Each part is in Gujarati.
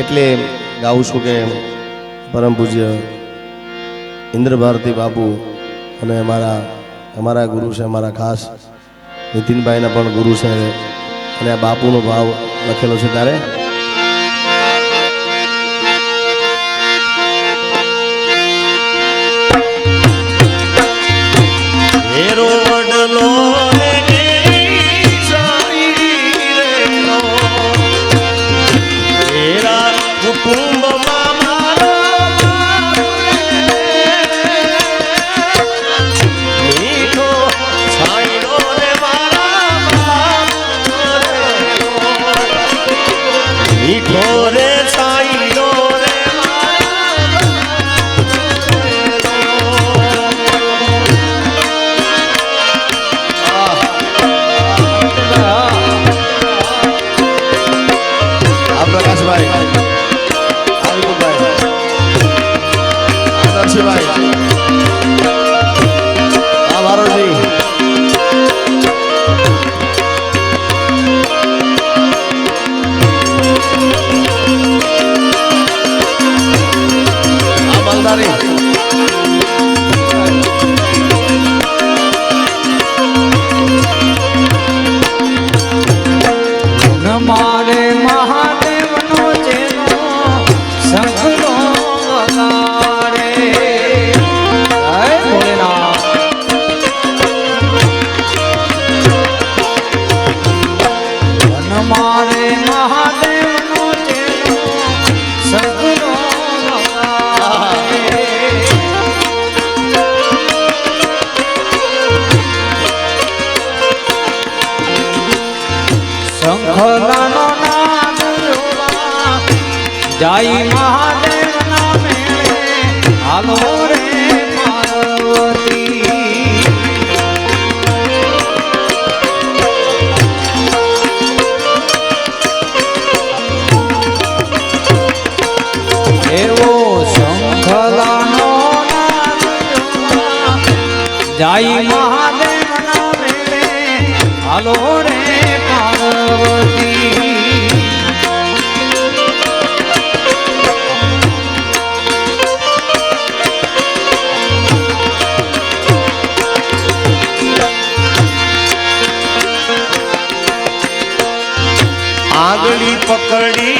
એટલે ગાઉં છું કે પરમ પૂજ્ય ઇન્દ્રભારતી બાપુ અને અમારા અમારા ગુરુ છે, અમારા ખાસ નીતિનભાઈના પણ ગુરુ છે. અને આ બાપુનો ભાવ લખેલો છે ત્યારે શંખ ગાનો મહાદેવ ના હાલો રે એવો શંખલાનો જાય મહાદેવ ના મેળે હાલો પકડી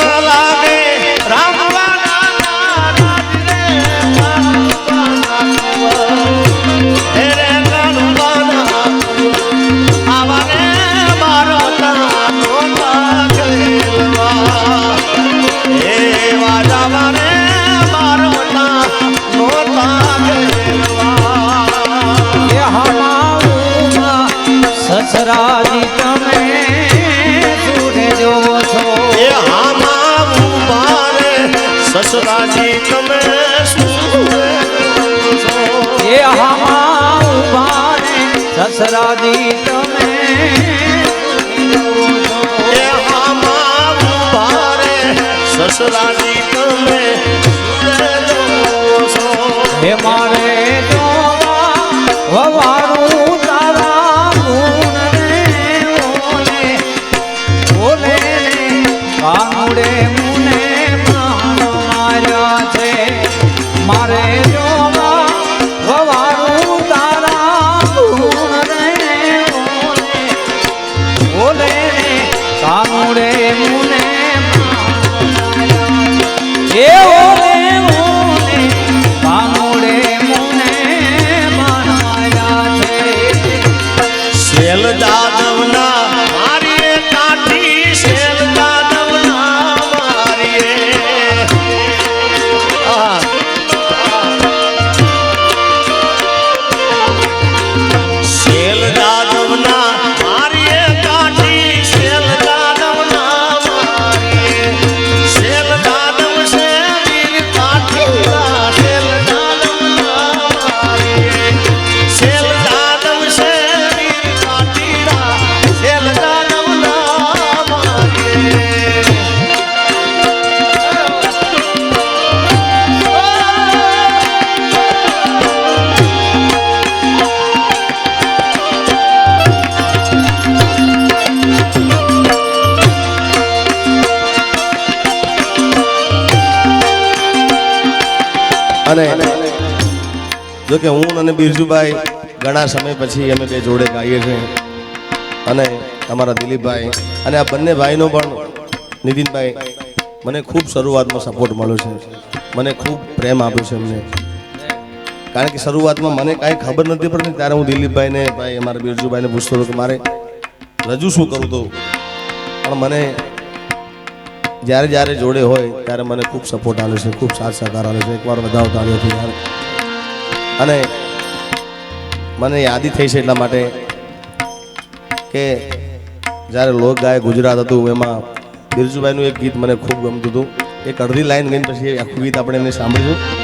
মেলা સસરાજી તમે સસરાજી તમે હે મારે અને જો કે હું અને બિરજુભાઈ ઘણા સમય પછી અમે બે જોડે ગાઈએ છીએ. અને અમારા દિલીપભાઈ અને આ બંને ભાઈનો પણ નીતિનભાઈ મને ખૂબ શરૂઆતમાં સપોર્ટ મળ્યો છે. મને ખૂબ પ્રેમ આપ્યો છે એમને. કારણ કે શરૂઆતમાં મને કાંઈ ખબર નથી પડતી, ત્યારે હું દિલીપભાઈને, ભાઈ અમારા બિરજુભાઈને પૂછતો હતો કે મારે રજૂ શું કરું તો? પણ મને જ્યારે જ્યારે જોડે હોય ત્યારે મને ખૂબ સપોર્ટ આવે છે, ખૂબ સાથ સહકાર આવે છે. એકવાર વધાવ તાળીઓથી યાર અને મને યાદી થઈ છે એટલા માટે કે જ્યારે લોક ગાય ગુજરાત હતું, એમાં બિરજુભાઈનું એક ગીત મને ખૂબ ગમતું હતું. એક અડધી લાઈન ગઈને પછી આખું ગીત આપણે એમને સાંભળ્યું.